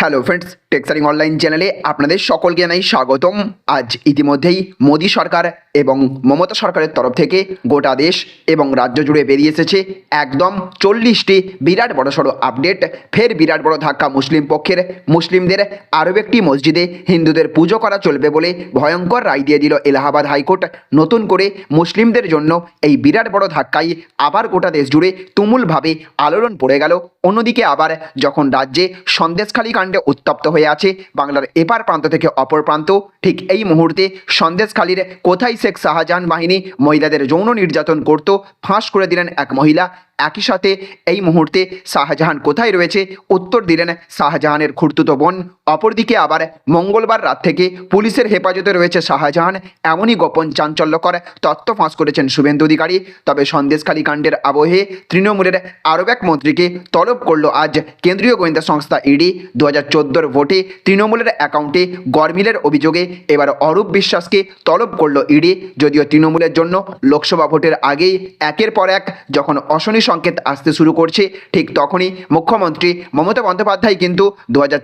Hello friends টেক্সারিং online চ্যানেলে আপনাদের সকলকে জানাই স্বাগতম। আজ ইতিমধ্যেই মোদী সরকার এবং মমতা সরকারের তরফ থেকে গোটা দেশ এবং রাজ্য জুড়ে বেরিয়ে এসেছে একদম চল্লিশটি বিরাট বড়সড় আপডেট ফের বিরাট বড় ধাক্কা মুসলিম পক্ষের। মুসলিমদের আরও একটি মসজিদে হিন্দুদের পুজো করা চলবে বলে ভয়ঙ্কর রায় দিয়ে দিল এলাহাবাদ হাইকোর্ট। নতুন করে মুসলিমদের জন্য এই বিরাট বড় ধাক্কায় আবার গোটা দেশ জুড়ে তুমুলভাবে আলোড়ন পড়ে গেল। অন্যদিকে আবার যখন রাজ্যে সন্দেশখালী কাণ্ডে উত্তপ্ত হয়ে আছে বাংলার এপার প্রান্ত থেকে অপর প্রান্ত। ঠিক এই মুহূর্তে সন্দেশখালীর কোথায় শেখ শাহজাহান বাহিনী মহিলাদের যৌন নির্যাতন করত, ফাঁস করে দিলেন এক মহিলা। একই সাথে এই মুহূর্তে শাহজাহান কোথায় রয়েছে? উত্তর দিলেন শাহজাহানের খুঁড়তুতো বোন। অপরদিকে আবার মঙ্গলবার রাত থেকে পুলিশের হেফাজতে রয়েছে শাহজাহান। এমনই গোপন চাঞ্চল্যকর তথ্য ফাঁস করেছেন শুভেন্দু অধিকারী। তবে সন্দেশখালী কাণ্ডের আবহে তৃণমূলের আরব এক মন্ত্রীকে তলব করল আজ কেন্দ্রীয় গোয়েন্দা সংস্থা ইডি। দু হাজার চোদ্দোর ভোটে তৃণমূলের অ্যাকাউন্টে গরমিলের অভিযোগে এবার অরূপ বিশ্বাসকে তলব করল ইডি। যদিও তৃণমূলের জন্য লোকসভা ভোটের আগেই একের পর এক যখন অশনি সংকেত আসতে শুরু করছে, ঠিক তখনই মুখ্যমন্ত্রী মমতা বন্দ্যোপাধ্যায় কিন্তু দু হাজার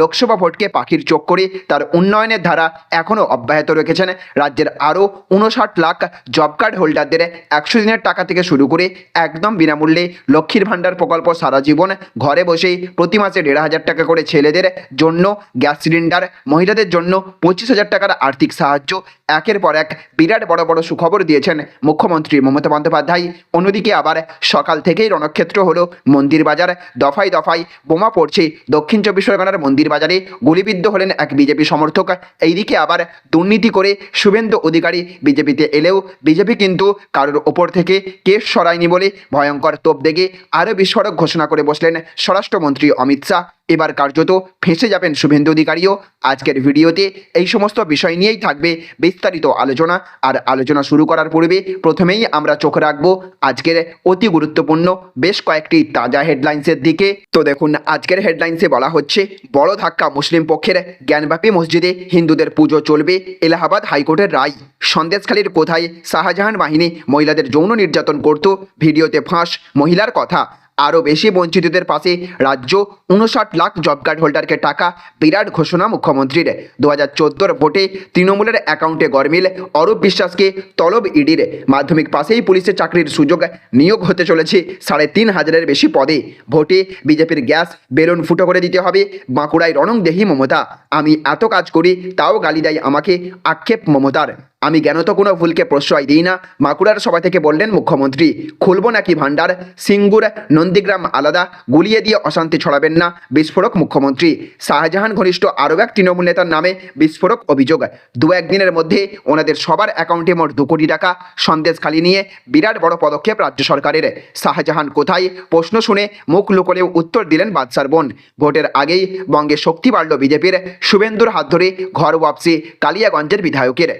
লোকসভা ভোটকে পাখির চোখ করে তার উন্নয়নের ধারা এখনও অব্যাহত রেখেছেন। রাজ্যের আরও উনষাট লাখ জব কার্ড হোল্ডারদের একশো দিনের টাকা থেকে শুরু করে একদম বিনামূল্যে লক্ষ্মীর ভাণ্ডার প্রকল্প সারা জীবন ঘরে বসেই প্রতি মাসে দেড় হাজার টাকা করে ছেলেদের জন্য গ্যাস সিলিন্ডার, মহিলাদের জন্য পঁচিশ হাজার টাকার আর্থিক সাহায্য। একের পর এক বিরাট বড় বড় সুখবর দিয়েছেন মুখ্যমন্ত্রী মমতা বন্দ্যোপাধ্যায়। অন্যদিকে আবার সকাল থেকেই রণক্ষেত্র হলো মন্দির বাজার। দফায় দফায় বোমা পড়ছে দক্ষিণ চব্বিশ পরগনার মন্দির বাজারে। গুলিবিদ্ধ হলেন এক বিজেপি সমর্থক। এইদিকে আবার দুর্নীতি করে শুভেন্দু অধিকারী বিজেপিতে এলেও বিজেপি কিন্তু কারোর ওপর থেকে কেস সরায়নি বলে ভয়ঙ্কর তোপ দেগে আরও বিস্ফোরক ঘোষণা করে বসলেন স্বরাষ্ট্রমন্ত্রী অমিত শাহ। এবার কার্যত ফেঁসে যাবেন শুভেন্দু অধিকারীও। আজকের ভিডিওতে এই সমস্ত বিষয় নিয়েই থাকবে বিস্তারিত আলোচনা। আর আলোচনা শুরু করার পূর্বে প্রথমেই আমরা চোখ রাখব আজকের অতি গুরুত্বপূর্ণ বেশ কয়েকটি তাজা হেডলাইন্সের দিকে। তো দেখুন, আজকের হেডলাইন্সে বলা হচ্ছে, বড় ধাক্কা মুসলিম পক্ষের জ্ঞানব্যাপী মসজিদে হিন্দুদের পুজো চলবে এলাহাবাদ হাইকোর্টের রায়। সন্দেশখালীর কোথায় শাহজাহান বাহিনী মহিলাদের যৌন নির্যাতন করত? ভিডিওতে ফাঁস মহিলার কথা। আরও বেশি বঞ্চিতদের পাশে রাজ্য উনষাট লাখ জব কার্ড হোল্ডারকে টাকা, বিরাট ঘোষণা মুখ্যমন্ত্রীর। দু হাজার চোদ্দোর ভোটে তৃণমূলের অ্যাকাউন্টে গরমিল অরূপ বিশ্বাসকে তলব ইডির। মাধ্যমিক পাশেই পুলিশের চাকরির সুযোগ নিয়োগ হতে চলেছে সাড়ে তিন হাজারের বেশি পদে। ভোটে বিজেপির গ্যাস বেলুন ফুটো করে দিতে হবে বাঁকুড়ায় রণং দেহি মমতা। আমি এত কাজ করি, তাও গালি দেয় আমাকে আক্ষেপ মমতার। আমি জ্ঞানত কোনো ভুলকে প্রশ্রয় দিই না? মাকুড়ার সভা থেকে বললেন মুখ্যমন্ত্রী, খুলব নাকি ভাণ্ডার? সিঙ্গুর নন্দীগ্রাম আলাদা, গুলিয়ে দিয়ে অশান্তি ছড়াবেন না, বিস্ফোরক মুখ্যমন্ত্রী। শাহজাহান ঘনিষ্ঠ আরও এক তৃণমূল নেতার নামে বিস্ফোরক অভিযোগ। দু একদিনের মধ্যে ওনাদের সবার অ্যাকাউন্টে মোট দু কোটি টাকা সন্দেশ খালি নিয়ে বিরাট বড় পদক্ষেপ রাজ্য সরকারের। শাহজাহান কোথায়? প্রশ্ন শুনে মুখ লুকোলেও উত্তর দিলেন বাদশার বোন। ভোটের আগেই বঙ্গে শক্তি বাড়ল বিজেপির। শুভেন্দুর হাত ধরে ঘর ওয়াপসি, কালিয়াগঞ্জের বিধায়কের।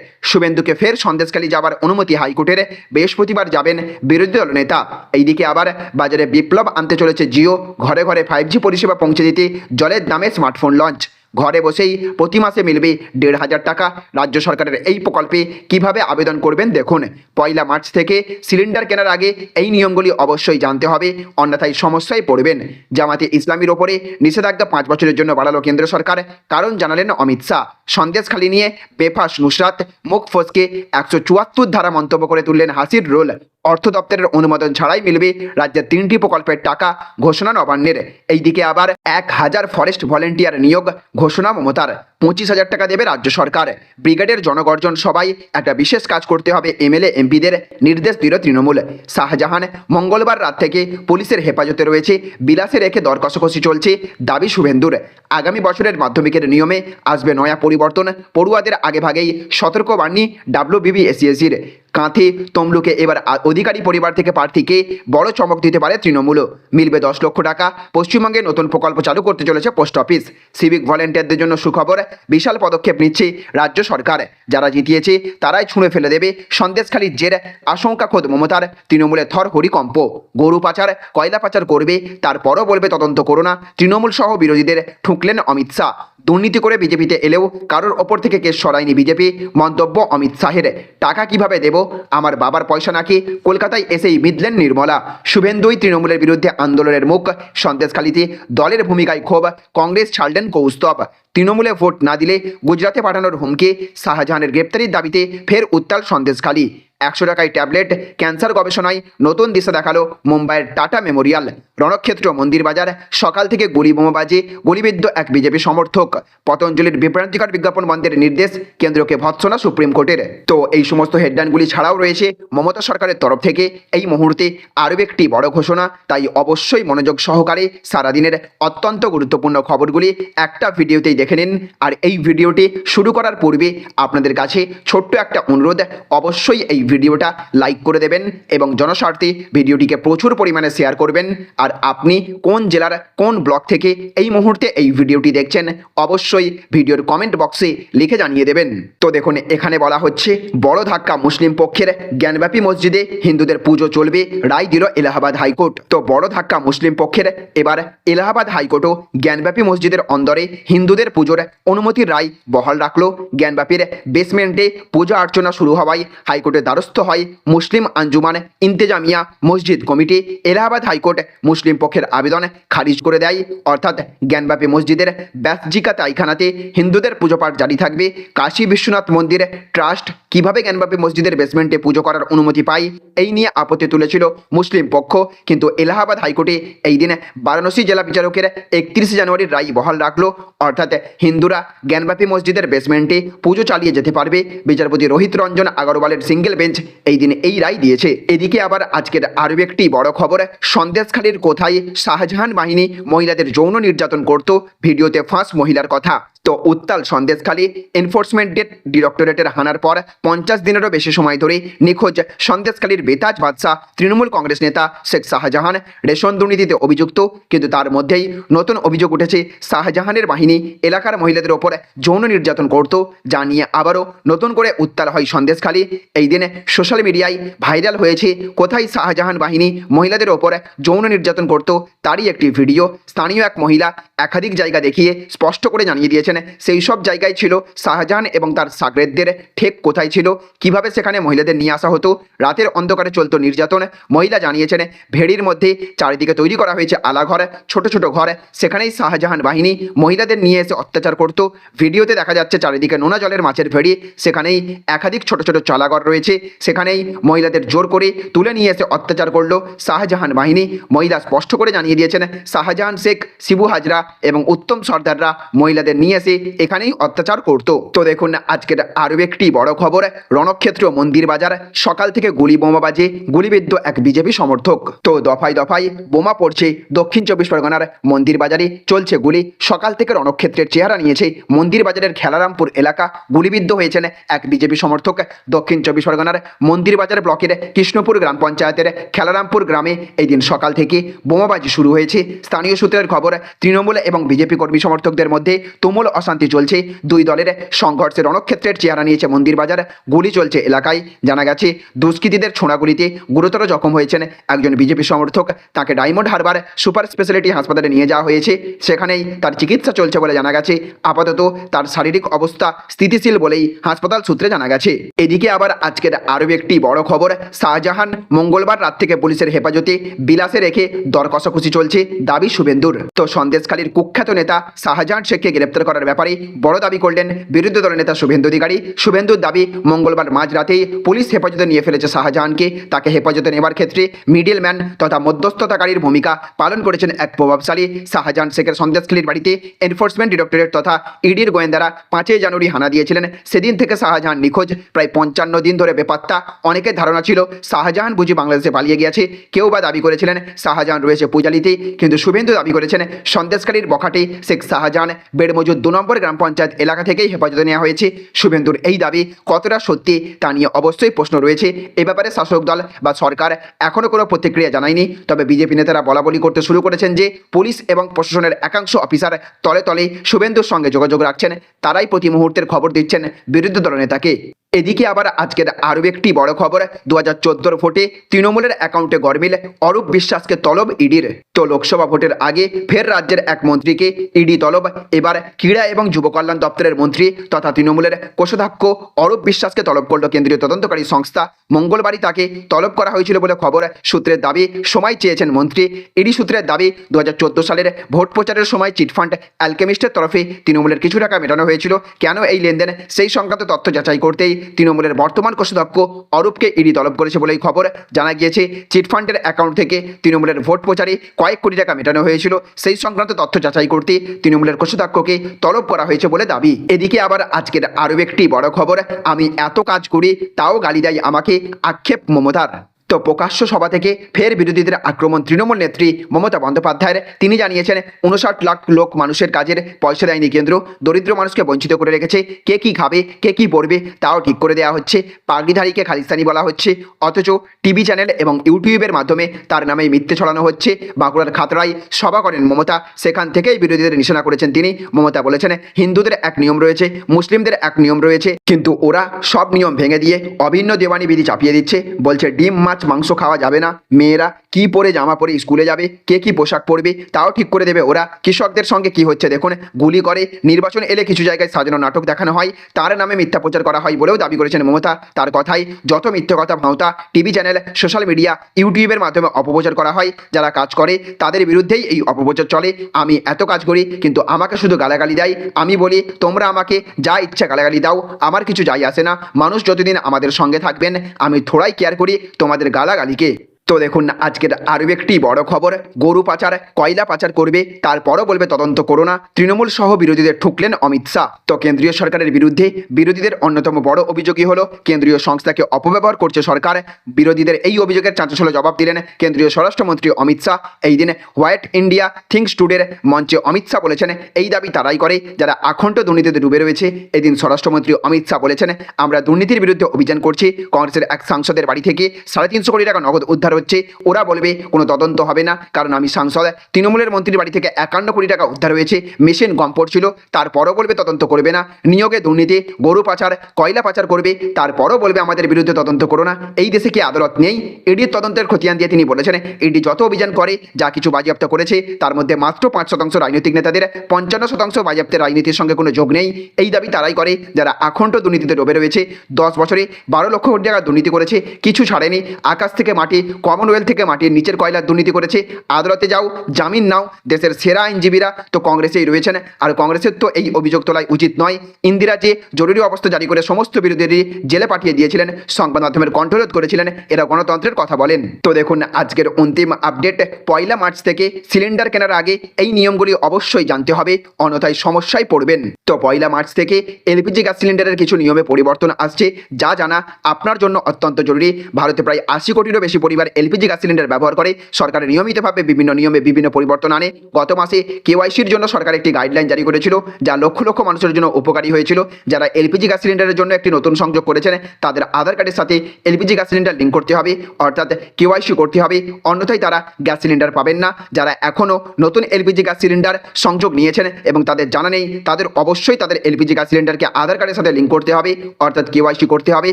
শুভেন্দুকে ফের সন্দেশখালী যাবার অনুমতি হাইকোর্টের বৃহস্পতিবার যাবেন বিরোধী দল নেতা। এইদিকে আবার বাজারে বিপ্লব আনতে চলেছে জিও। ঘরে ঘরে ফাইভ পরিষেবা পৌঁছে দিতে জলের দামে স্মার্টফোন লঞ্চ ঘরে বসেই প্রতি মাসে মিলবে দেড় হাজার টাকা। রাজ্য সরকারের এই প্রকল্পে কীভাবে আবেদন করবেন দেখুন। পয়লা মার্চ থেকে সিলিন্ডার কেনার আগে এই নিয়মগুলি অবশ্যই জানতে হবে, অন্যথায় সমস্যায় পড়বেন। জামাতে ইসলামীর ওপরে নিষেধাজ্ঞা পাঁচ বছরের জন্য বাড়ালো কেন্দ্র সরকার। কারণ জানালেন অমিত শাহ। সন্দেশখালী নিয়ে বেফাস নুসরাত। মুখ ফসকে একশো চুয়াত্তর ধারা মন্তব্য করে তুললেন হাসির রোল। অর্থ দপ্তরের অনুমোদন ছাড়াই মিলবে রাজ্যের তিনটি প্রকল্পের টাকা, ঘোষণা নবান্নের। এইদিকে আবার এক হাজার ফরেস্ট ভলেন্টিয়ার নিয়োগ ঘোষণা মমতার। পঁচিশ হাজার টাকা দেবে রাজ্য সরকার। ব্রিগেডের জনগর্জন সবাই একটা বিশেষ কাজ করতে হবে, এমএলএ, এমপিদের নির্দেশ দিল তৃণমূল। শাহজাহান মঙ্গলবার রাত থেকে পুলিশের হেফাজতে রয়েছে, বিলাসে রেখে দর কষাকষি চলছে দাবি শুভেন্দুর। আগামী বছরের মাধ্যমিকের নিয়মে আসবে নয়া পরিবর্তন, পড়ুয়াদের আগেভাগেই সতর্কবাণী ডাব্লিউবিবিএসিএসির কাঁথে, তমলুকে এবার অধিকারী পরিবার থেকে প্রার্থীকে বড় চমক দিতে পারে তৃণমূল। মিলবে দশ লক্ষ টাকা, পশ্চিমবঙ্গে নতুন প্রকল্প চালু করতে চলেছে পোস্ট অফিস। সিভিক ভলেন্টিয়ারদের জন্য সুখবর বিশাল পদক্ষেপ নিচ্ছে রাজ্য সরকার। যারা জিতিয়েছে তারাই ছুঁড়ে ফেলে দেবে সন্দেশখালীর জের আশঙ্কা খোদ মমতার। তৃণমূলের থর হরিকম্প। গরু পাচার, কয়লা পাচার করবে, তারপরও বলবে তদন্ত করোনা তৃণমূল সহ বিরোধীদের ঠুকলেন অমিত শাহ। দুর্নীতি করে বিজেপিতে এলেও কারোর ওপর থেকে কেস সরায়নি বিজেপি। মন্তব্য অমিত শাহের। টাকা কীভাবে দেব? আমার বাবার পয়সা নাকি? কলকাতায় এসেই মিদলেন নির্মলা। শুভেন্দুই তৃণমূলের বিরুদ্ধে আন্দোলনের মুখ। সন্দেশখালিতে দলের ভূমিকায় ক্ষোভ। কংগ্রেস ছাড়লেন কৌস্তব। তৃণমূলে ভোট না দিলে গুজরাতে পাঠানোর হুমকি। শাহজাহানের গ্রেপ্তারির দাবিতে ফের উত্তাল সন্দেশখালী একশো টাকায় ট্যাবলেট, ক্যান্সার গবেষণায় নতুন দিশা দেখাল মুম্বাইয়ের টাটা মেমোরিয়াল। রণক্ষেত্র মন্দির বাজার, সকাল থেকে গুলি বোমাবাজি গুলিবিদ্ধ এক বিজেপি সমর্থক। পতঞ্জলির বিভ্রান্তিকর বিজ্ঞাপন বন্ধের নির্দেশ কেন্দ্রকে ভৎসনা সুপ্রিম কোর্টের। তো এই সমস্ত হেডলাইনগুলি ছাড়াও রয়েছে মমতা সরকারের তরফ থেকে এই মুহূর্তে আরও একটি বড় ঘোষণা। তাই অবশ্যই মনোযোগ সহকারে সারাদিনের অত্যন্ত গুরুত্বপূর্ণ খবরগুলি একটা ভিডিওতেই দেখে নিন। আর এই ভিডিওটি শুরু করার পূর্বে আপনাদের কাছে ছোট্ট একটা অনুরোধ, অবশ্যই এই ভিডিওটা লাইক করে দেবেন এবং জনস্বার্থে ভিডিওটিকে প্রচুর পরিমাণে শেয়ার করবেন। আর আপনি কোন জেলার কোন ব্লক থেকে এই মুহূর্তে এই ভিডিওটি দেখছেন, অবশ্যই ভিডিওর কমেন্ট বক্সে লিখে জানিয়ে দেবেন। তো দেখুন, এখানে বলা হচ্ছে, বড় ধাক্কা মুসলিম পক্ষের জ্ঞানব্যাপী মসজিদে হিন্দুদের পুজো চলবে রায় দিল এলাহাবাদ হাইকোর্ট। তো বড় ধাক্কা মুসলিম পক্ষের, এবার এলাহাবাদ হাইকোর্টও জ্ঞানব্যাপী মসজিদের অন্দরে হিন্দুদের পুজোর অনুমতির রায় বহাল রাখল। জ্ঞানব্যাপীর বেসমেন্টে পূজা অর্চনা শুরু হওয়ায় হাইকোর্টের দ্বারস্থ হয় মুসলিম আঞ্জুমান ইন্তেজামিয়া মসজিদ কমিটি। এলাহাবাদ হাইকোর্ট মুসলিম পক্ষের আবেদন খারিজ করে দেয়। অর্থাৎ জ্ঞানব্যাপী মসজিদের ব্যাসজিকা তাইখানাতে হিন্দুদের পুজোপাঠ জারি থাকবে। কাশী বিশ্বনাথ মন্দির ট্রাস্ট কীভাবে জ্ঞানব্যাপী মসজিদের বেসমেন্টে পুজো করার অনুমতি পায়, এই নিয়ে আপত্তি তুলেছিল মুসলিম পক্ষ। কিন্তু এলাহাবাদ হাইকোর্টে এই দিন বারাণসী জেলা বিচারকের একত্রিশে জানুয়ারির রায় বহাল রাখল। অর্থাৎ হিন্দুরা জ্ঞানব্যাপী মসজিদের বেসমেন্টে পুজো চালিয়ে যেতে পারবে। বিচারপতি রোহিত রঞ্জন আগরওয়ালের সিঙ্গেল বেঞ্চ এই দিন এই রায় দিয়েছে। এদিকে আবার আজকের আরও একটি বড় খবর, সন্দেশখালীর কোথায় শাহজাহান বাহিনী মহিলাদের যৌন নির্যাতন করত ভিডিওতে ফাঁস মহিলার কথা। তো উত্তাল সন্দেশখালী এনফোর্সমেন্ট ডিরেক্টরেটের হানার পর পঞ্চাশ দিনেরও বেশি সময় ধরে নিখোঁজ সন্দেশখালীর বেতাজ বাদশাহ, তৃণমূল কংগ্রেস নেতা শেখ শাহজাহান রেশন দুর্নীতিতে অভিযুক্ত। কিন্তু তার মধ্যেই নতুন অভিযোগ উঠেছে, শাহজাহানের বাহিনী এলাকার মহিলাদের ওপর যৌন নির্যাতন করত। যা নিয়ে আবারও নতুন করে উত্তাল হয় সন্দেশখালী। এই দিনে সোশ্যাল মিডিয়ায় ভাইরাল হয়েছে, কোথায় শাহজাহান বাহিনী মহিলাদের ওপর যৌন নির্যাতন করত তারই একটি ভিডিও। স্থানীয় এক মহিলা একাধিক জায়গা দেখিয়ে স্পষ্ট করে জানিয়ে দিয়েছেন, সেই সব জায়গায় ছিল শাহজাহান এবং তার সাগরেদদের। ঠেক কোথায় ছিল? কীভাবে সেখানে মহিলাদের নিয়ে আসা হতো? রাতের অন্ধকারে চলতো নির্যাতন। মহিলা জানিয়েছেন, ভেড়ির মধ্যে চারিদিকে তৈরি করা হয়েছে আলাঘর, ছোট ছোট ঘর। সেখানেই শাহজাহান বাহিনী মহিলাদের নিয়ে এসে অত্যাচার করত। ভিডিওতে দেখা যাচ্ছে, চারিদিকে নোনা জলের মাছের ভেড়ি। সেখানেই একাধিক ছোট ছোট চালাঘর রয়েছে। সেখানেই মহিলাদের জোর করে তুলে নিয়ে এসে অত্যাচার করল শাহজাহান বাহিনী। মহিলা স্পষ্ট করে জানিয়ে দিয়েছেন, শাহজাহান শেখ, শিবু হাজরা এবং উত্তম সর্দাররা মহিলাদের নিয়ে এসে এখানেই অত্যাচার করত। তো দেখুন, আজকের আরও একটি বড় খবর, রণক্ষেত্র মন্দির বাজার। সকাল থেকে গুলি বোমা বাজে, গুলিবিদ্ধ এক বিজেপি সমর্থক। তো দফায় দফায় বোমা পড়ছে দক্ষিণ চব্বিশ পরগনার মন্দির বাজারে, চলছে গুলি। সকাল থেকে রণক্ষেত্রের চেহারা নিয়েছে মন্দির বাজারের খেলারামপুর এলাকা। গুলিবিদ্ধ হয়েছেন এক বিজেপি সমর্থক দক্ষিণ চব্বিশ পরগনার মন্দির বাজার ব্লকের কৃষ্ণপুর গ্রাম পঞ্চায়েতের খেলারামপুর গ্রামে এই দিন সকাল থেকে বোমাবাজি শুরু হয়েছে। স্থানীয় সূত্রের খবর, তৃণমূল এবং বিজেপি কর্মী সমর্থকদের মধ্যে তুমুল অশান্তি চলছে। দুই দলের সংঘর্ষের রণক্ষেত্রের চেহারা নিয়েছে মন্দির বাজার গুলি চলছে এলাকায়। জানা গেছে, দুষ্কৃতীদের ছোঁড়াগুলিতে গুরুতর জখম হয়েছেন একজন বিজেপি সমর্থক। তাকে ডায়মন্ড হারবার সুপার স্পেশালিটি হাসপাতালে নিয়ে যাওয়া হয়েছে। সেখানেই তার চিকিৎসা চলছে বলে জানা গেছে। আপাতত তার শারীরিক অবস্থা স্থিতিশীল বলেই হাসপাতাল সূত্রে জানা গেছে। এদিকে আবার আজকের আরও একটি বড় খবর, শাহজাহান মঙ্গলবার রাত থেকে পুলিশের হেফাজতে বিলাসে রেখে দর কষাকষি চলছে দাবি শুভেন্দুর। তো সন্দেশখালীর কুখ্যাত নেতা শাহজাহান শেখকে গ্রেপ্তার করার ব্যাপারে বড় দাবি করলেন বিরোধী দলের নেতা শুভেন্দু অধিকারী। শুভেন্দুর দাবি মঙ্গলবার মাঝরাতেই পুলিশ হেফাজতে নিয়ে ফেলেছে শাহজাহানকে। তাকে হেফাজতে নেবার ক্ষেত্রে মিডিল ম্যান তথা মধ্যস্থতাকারীর ভূমিকা পালন করেছেন এক প্রভাবশালী শাহজাহান শেখের সন্দেশখালীর বাড়িতে এনফোর্সমেন্ট ডিরেক্টরেট তথা ইডির গোয়েন্দারা পাঁচই জানুয়ারি হানা দিয়েছিলেন। সেদিন থেকে শাহজাহান নিখোঁজ। প্রায় পঞ্চান্ন দিন ধরে বেপাত্তা অনেকের ধারণা ছিল শাহজাহান বুঝি বাংলাদেশে পালিয়ে গিয়েছে। কেউ বা দাবি করেছিলেন শাহজাহান রয়েছে পূজালিতে, কিন্তু শুভেন্দু দাবি করেছেন সন্দেশকারীর বখাটে শেখ শাহজাহান বেড়মজুর দু নম্বর গ্রাম পঞ্চায়েত এলাকা থেকেই হেফাজতে নেওয়া হয়েছে। শুভেন্দুর এই দাবি কতটা সত্যি তা নিয়ে অবশ্যই প্রশ্ন রয়েছে। এ ব্যাপারে শাসক দল বা সরকার এখনও কোনো প্রতিক্রিয়া জানায়নি। তবে বিজেপি নেতারা বলা বলি করতে শুরু করেছেন যে, পুলিশ এবং প্রশাসনের একাংশ অফিসার তলে তলে শুভেন্দুর সঙ্গে যোগাযোগ রাখছেন। তারাই প্রতি মুহূর্তের খবর দিচ্ছেন বিরোধী দলনেতাকে এদিকে আবার আজকের আরও একটি বড় খবর দু হাজার চোদ্দোর ভোটে তৃণমূলের অ্যাকাউন্টে গরমিল অরূপ বিশ্বাসকে তলব ইডির। তো লোকসভা ভোটের আগে ফের রাজ্যের এক মন্ত্রীকে ইডি তলব, এবার ক্রীড়া এবং যুবকল্যাণ দপ্তরের মন্ত্রী তথা তৃণমূলের কোষাধ্যক্ষ অরূপ বিশ্বাসকে তলব করল কেন্দ্রীয় তদন্তকারী সংস্থা। মঙ্গলবারই তাকে তলব করা হয়েছিল বলে খবর, সূত্রের দাবি, সময় চেয়েছেন মন্ত্রী। ইডি সূত্রের দাবি দু হাজার চোদ্দ সালের ভোট প্রচারের সময় চিটফান্ড অ্যালকেমিস্টের তরফে তৃণমূলের কিছু টাকা মেটানো হয়েছিল। কেন এই লেনদেন? সেই সংক্রান্ত তথ্য যাচাই করতেই তৃণমূলের বর্তমান কোষাধ্যক্ষ অরূপকে ইডি তলব করেছে বলেই খবর জানা গিয়েছে। চিটফান্ডের অ্যাকাউন্ট থেকে তৃণমূলের ভোট প্রচারে কয়েক কোটি টাকা মেটানো হয়েছিল। সেই সংক্রান্ত তথ্য যাচাই করতে তৃণমূলের কোষাধ্যক্ষকে তলব করা হয়েছে বলে দাবি। এদিকে আবার আজকের আরও একটি বড় খবর, আমি এত কাজ করি তাও গালি দেয় আমাকে আক্ষেপ মমতার। তো প্রকাশ্য সভা থেকে ফের বিরোধীদের আক্রমণ। তৃণমূল নেত্রী মমতা বন্দ্যোপাধ্যায়ের তিনি জানিয়েছেন, উনষাট লাখ লোক মানুষের কাজের পয়সা দেয়নি কেন্দ্র। দরিদ্র মানুষকে বঞ্চিত করে রেখেছে। কে কি খাবে, কে কি পড়বে, তাও ঠিক করে দেওয়া হচ্ছে। পাগড়িধারীকে খালিস্তানি বলা হচ্ছে। অথচ টিভি চ্যানেল এবং ইউটিউবের মাধ্যমে তার নামে মিথ্যে ছড়ানো হচ্ছে। বাঁকুড়ার খাতড়ায় সভা করেন মমতা। সেখান থেকেই বিরোধীদের নিশানা করেছেন তিনি। মমতা বলেছেন, হিন্দুদের এক নিয়ম রয়েছে, মুসলিমদের এক নিয়ম রয়েছে। কিন্তু ওরা সব নিয়ম ভেঙে দিয়ে অভিন্ন দেওয়ানি বিধি চাপিয়ে দিচ্ছে। বলছে, ডিম মাছ মাংস খাওয়া যাবে না। মেয়েরা কি পরে জামা পরে স্কুলে যাবে? কে কি পোশাক পরবে? তাও ঠিক করে দেবে ওরা। কৃষকদের সঙ্গে কি হচ্ছে দেখুন? গুলি করে। নির্বাচন এলে কিছু জায়গায় সাজানো নাটক দেখানো হয়। তার নামে মিথ্যা প্রচার করা হয় বলেও দাবি করেছেন মমতা। তার কথাই যত মিথ্যে কথা ভাঁওতা, টিভি চ্যানেল, সোশ্যাল মিডিয়া, ইউটিউবের মাধ্যমে অপপ্রচার করা হয়। যারা কাজ করে, তাদের বিরুদ্ধেই এই অপপ্রচার চলে। আমি এত কাজ করি, কিন্তু আমাকে শুধু গালাগালি দেয়। আমি বলি, তোমরা আমাকে যা ইচ্ছা গালাগালি দাও। আমার কিছু যাই আসে না। মানুষ যতদিন আমাদের সঙ্গে থাকবেন, আমি থোড়াই কেয়ার করি। তোমাদের গালাগালিকে। তো দেখুন, আজকের আরও একটি বড় খবর। গরু পাচার, কয়লা পাচার করবে, তারপরও বলবে তদন্ত করো না। তৃণমূল সহ বিরোধীদের ঠুকলেন অমিত শাহ। তো কেন্দ্রীয় সরকারের বিরুদ্ধে বিরোধীদের অন্যতম বড় অভিযোগই হলো, কেন্দ্রীয় সংস্থাকে অপব্যবহার করছে সরকার। বিরোধীদের এই অভিযোগের চাঁচল জবাব দিলেন কেন্দ্রীয় স্বরাষ্ট্রমন্ত্রী অমিত শাহ। এই দিন হোয়াইট ইন্ডিয়া থিংস টুডের মঞ্চে অমিত শাহ বলেছেন, এই দাবি তারাই করে, যারা আখণ্ড দুর্নীতিতে ডুবে রয়েছে। এদিন স্বরাষ্ট্রমন্ত্রী অমিত শাহ বলেছেন, আমরা দুর্নীতির বিরুদ্ধে অভিযান করছি। কংগ্রেসের এক সাংসদের বাড়ি থেকে সাড়ে তিনশো কোটি টাকা নগদ উদ্ধার হচ্ছে, ওরা বলবে, কোনো তদন্ত হবে না। কারণ আমি সাংসদ, তৃণমূলের মন্ত্রীর বাড়ি থেকে একান্ন কোটি টাকা উদ্ধার হয়েছে। মেশিন গম পড়ছিল, তারপরও বলবে তদন্ত করবে না। নিয়োগে দুর্নীতি, গরু পাচার, কয়লা পাচার করবে, তারপরও বলবে আমাদের বিরুদ্ধে তদন্ত করো না। এই দেশে কি আদালত নেই? ইডির তদন্তের খতিয়ান দিয়ে তিনি বলেছেন ইডি যত অভিযান করে, যা কিছু বাজেয়াপ্ত করেছে, তার মধ্যে মাত্র পাঁচ শতাংশ রাজনৈতিক নেতাদের, পঞ্চান্ন শতাংশ বাজেয়াপ্তের রাজনীতির সঙ্গে কোনো যোগ নেই। এই দাবি তারাই করে, যারা আখণ্ড দুর্নীতিতে ডোবে রয়েছে। দশ বছরে বারো লক্ষ কোটি টাকা দুর্নীতি করেছে, কিছু ছাড়েনি। আকাশ থেকে মাটি কমনওয়েলথ থেকে মাটির নিচের কয়লার দুর্নীতি করেছে। আদালতে যাও, জামিন নাও, দেশের সেরা আইনজীবীরা তো কংগ্রেসেই রয়েছেন। আর কংগ্রেসের তো এই অভিযোগ তোলাই উচিত নয়। ইন্দিরা যে জরুরি অবস্থা জারি করে সমস্ত বিরোধীদের জেলে পাঠিয়ে দিয়েছিলেন, সংবাদ মাধ্যমের কণ্ঠরোধ করেছিলেন, এরা গণতন্ত্রের কথা বলেন। তো দেখুন, আজকের অন্তিম আপডেট, পয়লা মার্চ থেকে সিলিন্ডার কেনার আগে এই নিয়মগুলি অবশ্যই জানতে হবে, অন্যথায় সমস্যায় পড়বেন। তো পয়লা মার্চ থেকে এলপিজি গ্যাস সিলিন্ডারের কিছু নিয়মে পরিবর্তন আসছে, যা জানা আপনার জন্য অত্যন্ত জরুরি। ভারতে প্রায় আশি কোটিরও বেশি পরিবার এলপিজি গ্যাস সিলিন্ডার ব্যবহার করে। সরকার নিয়মিতভাবে বিভিন্ন নিয়মে বিভিন্ন পরিবর্তন আনে। গত মাসে কেওয়াইসির জন্য সরকার একটি গাইডলাইন জারি করেছিল, যা লক্ষ লক্ষ মানুষের জন্য উপকারী হয়েছিল। যারা এলপিজি গ্যাস সিলিন্ডারের জন্য একটি নতুন সংযোগ করেছেন, তাদের আধার কার্ডের সাথে এলপিজি গ্যাস সিলিন্ডার লিঙ্ক করতে হবে, অর্থাৎ কেওয়াইসি করতে হবে। অন্যথায় তারা গ্যাস সিলিন্ডার পাবেন না। যারা এখনও নতুন এলপিজি গ্যাস সিলিন্ডার সংযোগ নিয়েছেন এবং তাদের জানা নেই, তাদের অবশ্যই তাদের এলপিজি গ্যাস সিলিন্ডারকে আধার কার্ডের সাথে লিঙ্ক করতে হবে, অর্থাৎ কেওয়াইসি করতে হবে।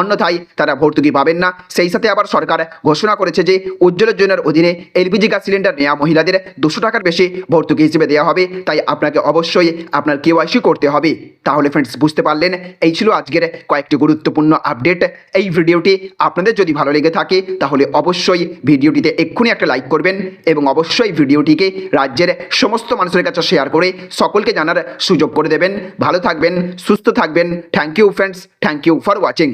অন্যথায় তারা ভর্তুকি পাবেন না। সেই সাথে আবার সরকার ঘোষণা করেছে যে উজ্জ্বল যোজনার অধীনে এলপিজি গ্যাস সিলিন্ডার নেওয়া মহিলাদের দুশো টাকার বেশি ভর্তুকি হিসেবে দেওয়া হবে। তাই আপনাকে অবশ্যই আপনার কেওয়াইসি করতে হবে। তাহলে ফ্রেন্ডস বুঝতে পারলেন? এই ছিল আজকের কয়েকটি গুরুত্বপূর্ণ আপডেট এই ভিডিওটি আপনাদের যদি ভালো লেগে থাকে, তাহলে অবশ্যই ভিডিওটিতে এক্ষুনি একটা লাইক করবেন এবং অবশ্যই ভিডিওটিকে রাজ্যের সমস্ত মানুষের কাছে শেয়ার করে সকলকে জানার সুযোগ করে দেবেন। ভালো থাকবেন, সুস্থ থাকবেন। Thank you friends thank you for watching